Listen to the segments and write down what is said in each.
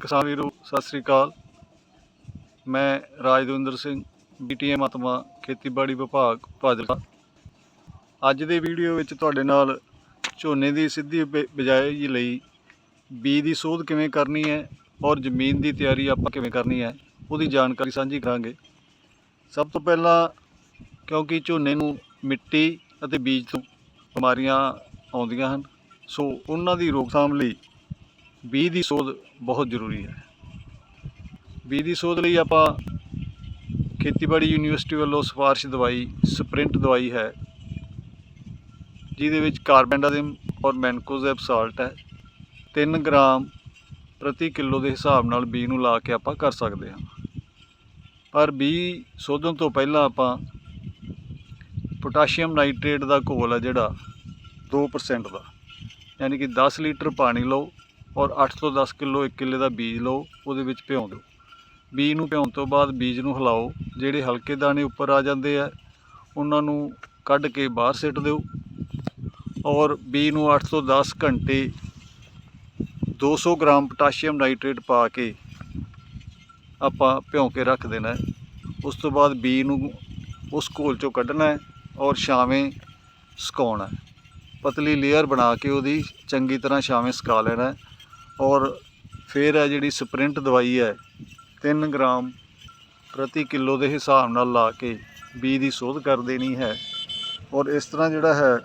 ਕਿਸਾਨ ਵੀਰੋ, ਸਤਿ ਸ੍ਰੀ ਅਕਾਲ। ਮੈਂ ਰਾਜਦਵਿੰਦਰ ਸਿੰਘ ਬੀਟੀਐਮ ਆਤਮਾ, ਖੇਤੀਬਾੜੀ ਵਿਭਾਗ ਫਾਜ਼ਿਲਕਾ ਅੱਜ ਦੇ ਵੀਡੀਓ ਵਿੱਚ ਤੁਹਾਡੇ ਨਾਲ ਝੋਨੇ ਦੀ ਸਿੱਧੀ ਬ- ਬਿਜਾਈ ਲਈ ਬੀਜ ਦੀ ਸੋਧ ਕਿਵੇਂ ਕਰਨੀ ਹੈ ਔਰ ਜ਼ਮੀਨ ਦੀ ਤਿਆਰੀ ਆਪਾਂ ਕਿਵੇਂ ਕਰਨੀ ਹੈ, ਉਹਦੀ ਜਾਣਕਾਰੀ ਸਾਂਝੀ ਕਰਾਂਗੇ। ਸਭ ਤੋਂ ਪਹਿਲਾਂ, ਕਿਉਂਕਿ ਝੋਨੇ ਨੂੰ ਮਿੱਟੀ ਅਤੇ ਬੀਜ ਤੋਂ ਬਿਮਾਰੀਆਂ ਆਉਂਦੀਆਂ ਹਨ, ਸੋ ਉਹਨਾਂ ਦੀ ਰੋਕਥਾਮ ਲਈ ਬੀਜ ਦੀ ਸੋਧ ਬਹੁਤ ਜ਼ਰੂਰੀ ਹੈ। ਬੀਜ ਦੀ ਸੋਧ ਲਈ ਆਪਾਂ ਖੇਤੀਬਾੜੀ ਯੂਨੀਵਰਸਿਟੀ ਵੱਲੋਂ ਸਿਫਾਰਿਸ਼ ਦਵਾਈ, ਸਪ੍ਰਿੰਟ ਦਵਾਈ ਹੈ। ਜਿਹਦੇ ਵਿੱਚ ਕਾਰਬੈਂਡਾਜ਼ਿਮ ਔਰ ਮੈਨਕੋਜ਼ੈਬ ਸਾਲਟ ਹੈ। 3 ਗ੍ਰਾਮ ਪ੍ਰਤੀ ਕਿਲੋ ਦੇ ਹਿਸਾਬ ਨਾਲ ਬੀ ਨੂੰ ਲਾ ਕੇ ਆਪਾਂ ਕਰ ਸਕਦੇ ਹਾਂ। ਪਰ ਬੀ ਸੋਧਣ ਤੋਂ ਪਹਿਲਾਂ ਆਪਾਂ ਪੋਟਾਸ਼ੀਅਮ ਨਾਈਟ੍ਰੇਟ ਦਾ ਘੋਲ ਹੈ ਜਿਹੜਾ 2% ਦਾ। ਯਾਨੀ ਕਿ 10 ਲੀਟਰ ਪਾਣੀ ਲਓ। ਔਰ 8 ਤੋਂ 10 ਕਿਲੋ 1 ਕਿੱਲੇ ਦਾ ਬੀਜ ਲਓ, ਉਹਦੇ ਵਿੱਚ ਭਿਉਂ ਦਿਓ। ਬੀਜ ਨੂੰ ਭਿਉਣ ਤੋਂ ਬਾਅਦ ਬੀਜ ਨੂੰ ਹਿਲਾਓ, ਜਿਹੜੇ ਹਲਕੇ ਦਾਣੇ ਉੱਪਰ ਆ ਜਾਂਦੇ ਆ, ਉਹਨਾਂ ਨੂੰ ਕੱਢ ਕੇ ਬਾਹਰ ਸਿੱਟ ਦਿਓ। ਔਰ ਬੀਜ ਨੂੰ 8 ਤੋਂ 10 ਘੰਟੇ 200 ਗ੍ਰਾਮ ਪੋਟਾਸ਼ੀਅਮ ਨਾਈਟ੍ਰੇਟ ਪਾ ਕੇ ਆਪਾਂ ਭਿਉਂ ਕੇ ਰੱਖ ਦੇਣਾ ਹੈ। ਉਸ ਤੋਂ ਬਾਅਦ ਬੀ ਨੂੰ ਉਸ ਘੋਲ ਚੋਂ ਕੱਢਣਾ ਹੈ ਔਰ ਛਾਵੇਂ ਸੁਕਾਉਣਾ ਪਤਲੀ ਲੇਅਰ ਬਣਾ ਕੇ ਉਹਦੀ ਚੰਗੀ ਤਰ੍ਹਾਂ ਛਾਵੇਂ ਸੁਕਾ ਲੈਣਾ ਔਰ ਫਿਰ ਹੈ ਜਿਹੜੀ ਸਪ੍ਰਿੰਟ ਦਵਾਈ ਹੈ 3 ਗ੍ਰਾਮ ਪ੍ਰਤੀ ਕਿਲੋ ਦੇ ਹਿਸਾਬ ਨਾਲ ਲਾ ਕੇ ਬੀ ਦੀ ਸੋਧ ਕਰ ਦੇਣੀ ਹੈ। ਔਰ ਇਸ ਤਰ੍ਹਾਂ ਜਿਹੜਾ ਹੈ,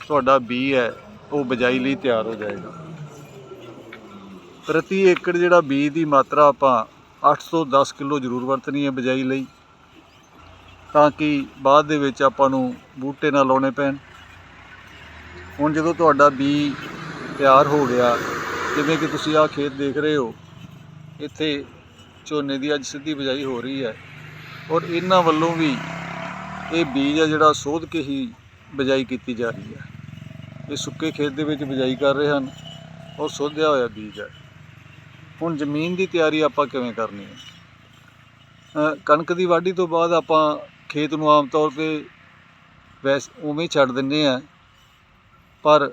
ਤੁਹਾਡਾ ਬੀ ਹੈ, ਉਹ ਬਿਜਾਈ ਲਈ ਤਿਆਰ ਹੋ ਜਾਏਗਾ। ਪ੍ਰਤੀ ਏਕੜ ਜਿਹੜਾ ਬੀਜ ਦੀ ਮਾਤਰਾ ਆਪਾਂ 8 ਤੋਂ 10 ਕਿਲੋ ਜ਼ਰੂਰ ਵਰਤਣੀ ਹੈ ਬਿਜਾਈ ਲਈ, ਤਾਂ ਕਿ ਬਾਅਦ ਦੇ ਵਿੱਚ ਆਪਾਂ ਨੂੰ ਬੂਟੇ ਨਾ ਲਾਉਣੇ ਪੈਣ। ਹੁਣ ਜਦੋਂ ਤੁਹਾਡਾ ਬੀ ਤਿਆਰ ਹੋ ਗਿਆ ਜਿਵੇਂ ਕਿ ਤੁਸੀਂ ਆਹ ਖੇਤ ਦੇਖ ਰਹੇ ਹੋ, ਇੱਥੇ ਝੋਨੇ ਦੀ ਅੱਜ ਸਿੱਧੀ ਬਿਜਾਈ ਹੋ ਰਹੀ ਹੈ ਔਰ ਇਹਨਾਂ ਵੱਲੋਂ ਵੀ ਇਹ ਬੀਜ ਆ ਜਿਹੜਾ ਸੋਧ ਕੇ ਹੀ ਬਿਜਾਈ ਕੀਤੀ ਜਾ ਰਹੀ ਹੈ। ਇਹ ਸੁੱਕੇ ਖੇਤ ਦੇ ਵਿੱਚ ਬਿਜਾਈ ਕਰ ਰਹੇ ਹਨ ਔਰ ਸੋਧਿਆ ਹੋਇਆ ਬੀਜ ਹੈ। ਹੁਣ ਜ਼ਮੀਨ ਦੀ ਤਿਆਰੀ ਆਪਾਂ ਕਿਵੇਂ ਕਰਨੀ ਹੈ? ਕਣਕ ਦੀ ਵਾਢੀ ਤੋਂ ਬਾਅਦ ਆਪਾਂ ਖੇਤ ਨੂੰ ਆਮ ਤੌਰ ਤੇ ਵੈਸ ਉਵੇਂ ਹੀ ਛੱਡ ਦਿੰਦੇ ਆ ਪਰ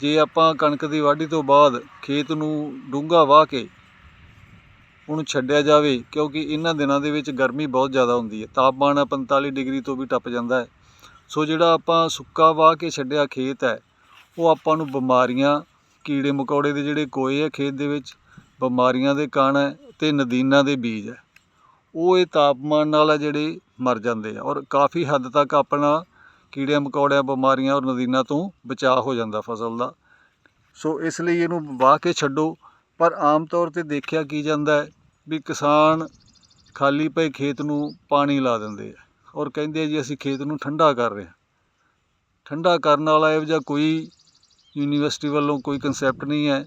ਜੇ ਆਪਾਂ ਕਣਕ ਦੀ ਵਾਢੀ ਤੋਂ ਬਾਅਦ ਖੇਤ ਨੂੰ ਡੂੰਘਾ ਵਾਹ ਕੇ ਉਹਨੂੰ ਛੱਡਿਆ ਜਾਵੇ, ਕਿਉਂਕਿ ਇਹਨਾਂ ਦਿਨਾਂ ਦੇ ਵਿੱਚ ਗਰਮੀ ਬਹੁਤ ਜ਼ਿਆਦਾ ਹੁੰਦੀ ਹੈ, ਤਾਪਮਾਨ 45 ਡਿਗਰੀ ਤੋਂ ਵੀ ਟੱਪ ਜਾਂਦਾ ਹੈ। ਸੋ ਜਿਹੜਾ ਆਪਾਂ ਸੁੱਕਾ ਵਾਹ ਕੇ ਛੱਡਿਆ ਖੇਤ ਹੈ, ਉਹ ਆਪਾਂ ਨੂੰ ਬਿਮਾਰੀਆਂ, ਕੀੜੇ ਮਕੌੜੇ ਦੇ ਜਿਹੜੇ ਕੋਏ ਆ ਖੇਤ ਦੇ ਵਿੱਚ, ਬਿਮਾਰੀਆਂ ਦੇ ਕਣ ਹੈ ਤੇ ਨਦੀਨਾਂ ਦੇ ਬੀਜ ਹੈ। ਉਹ ਇਹ ਤਾਪਮਾਨ ਨਾਲ ਆ ਜਿਹੜੇ ਮਰ ਜਾਂਦੇ ਆ ਔਰ ਕਾਫੀ ਹੱਦ ਤੱਕ ਆਪਣਾ ਕੀੜਿਆਂ, ਮਕੌੜਿਆਂ, ਬਿਮਾਰੀਆਂ ਔਰ ਨਦੀਨਾਂ ਤੋਂ ਬਚਾਅ ਹੋ ਜਾਂਦਾ ਫਸਲ ਦਾ। ਸੋ ਇਸ ਲਈ ਇਹਨੂੰ ਵਾਹ ਕੇ ਛੱਡੋ। ਪਰ ਆਮ ਤੌਰ ਤੇ ਦੇਖਿਆ ਕੀ ਜਾਂਦਾ ਹੈ ਵੀ ਕਿਸਾਨ ਖਾਲੀ ਪਏ ਖੇਤ ਨੂੰ ਪਾਣੀ ਲਾ ਦਿੰਦੇ ਆ ਔਰ ਕਹਿੰਦੇ ਆ ਜੀ ਅਸੀਂ ਖੇਤ ਨੂੰ ਠੰਡਾ ਕਰ ਰਹੇ ਹਾਂ। ਠੰਡਾ ਕਰਨ ਵਾਲਾ ਇਹੋ ਜਿਹਾ ਕੋਈ ਯੂਨੀਵਰਸਿਟੀ ਵੱਲੋਂ ਕੋਈ ਕਨਸੈਪਟ ਨਹੀਂ ਹੈ।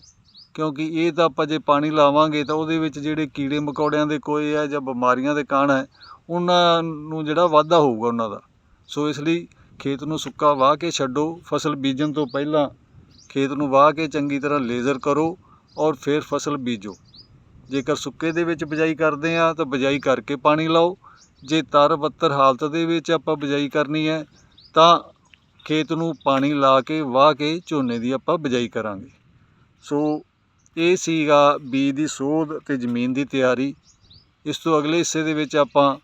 ਕਿਉਂਕਿ ਇਹ ਤਾਂ ਆਪਾਂ ਜੇ ਪਾਣੀ ਲਾਵਾਂਗੇ ਤਾਂ ਉਹਦੇ ਵਿੱਚ ਜਿਹੜੇ ਕੀੜੇ, ਮਕੌੜਿਆਂ ਦੇ ਕੋਏ ਆ ਜਾਂ ਬਿਮਾਰੀਆਂ ਦੇ ਕਾਣ ਹੈ, ਉਹਨਾਂ ਨੂੰ ਜਿਹੜਾ ਵਾਧਾ ਹੋਊਗਾ ਉਹਨਾਂ ਦਾ। ਸੋ ਇਸ ਲਈ ਖੇਤ ਨੂੰ ਸੁੱਕਾ ਵਾਹ ਕੇ ਛੱਡੋ, ਫਸਲ ਬੀਜਣ ਤੋਂ ਪਹਿਲਾਂ ਖੇਤ ਨੂੰ ਵਾਹ ਕੇ ਚੰਗੀ ਤਰ੍ਹਾਂ ਲੇਜ਼ਰ ਕਰੋ ਔਰ ਫਿਰ ਫਸਲ ਬੀਜੋ। ਜੇਕਰ ਸੁੱਕੇ ਦੇ ਵਿੱਚ ਬਿਜਾਈ ਕਰਦੇ ਆ, ਤਾਂ ਬਿਜਾਈ ਕਰਕੇ ਪਾਣੀ ਲਾਓ। ਜੇ ਤਰ ਬੱਤਰ ਹਾਲਤ ਦੇ ਵਿੱਚ ਆਪਾਂ ਬਿਜਾਈ ਕਰਨੀ ਹੈ, ਤਾਂ ਖੇਤ ਨੂੰ ਪਾਣੀ ਲਾ ਕੇ, ਵਾਹ ਕੇ ਝੋਨੇ ਦੀ ਆਪਾਂ ਬਿਜਾਈ ਕਰਾਂਗੇ। ਸੋ, ਇਹ ਸੀਗਾ ਬੀਜ ਦੀ ਸੋਧ ਤੇ ਜ਼ਮੀਨ ਦੀ ਤਿਆਰੀ। ਇਸ ਤੋਂ ਅਗਲੇ ਹਿੱਸੇ ਦੇ ਵਿੱਚ ਆਪਾਂ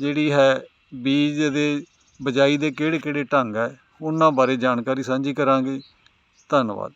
ਜਿਹੜੀ ਹੈ ਬੀਜ ਦੇ ਬਿਜਾਈ ਦੇ ਕਿਹੜੇ ਕਿਹੜੇ ਢੰਗ ਹੈ ਉਹਨਾਂ ਬਾਰੇ ਜਾਣਕਾਰੀ ਸਾਂਝੀ ਕਰਾਂਗੇ। ਧੰਨਵਾਦ।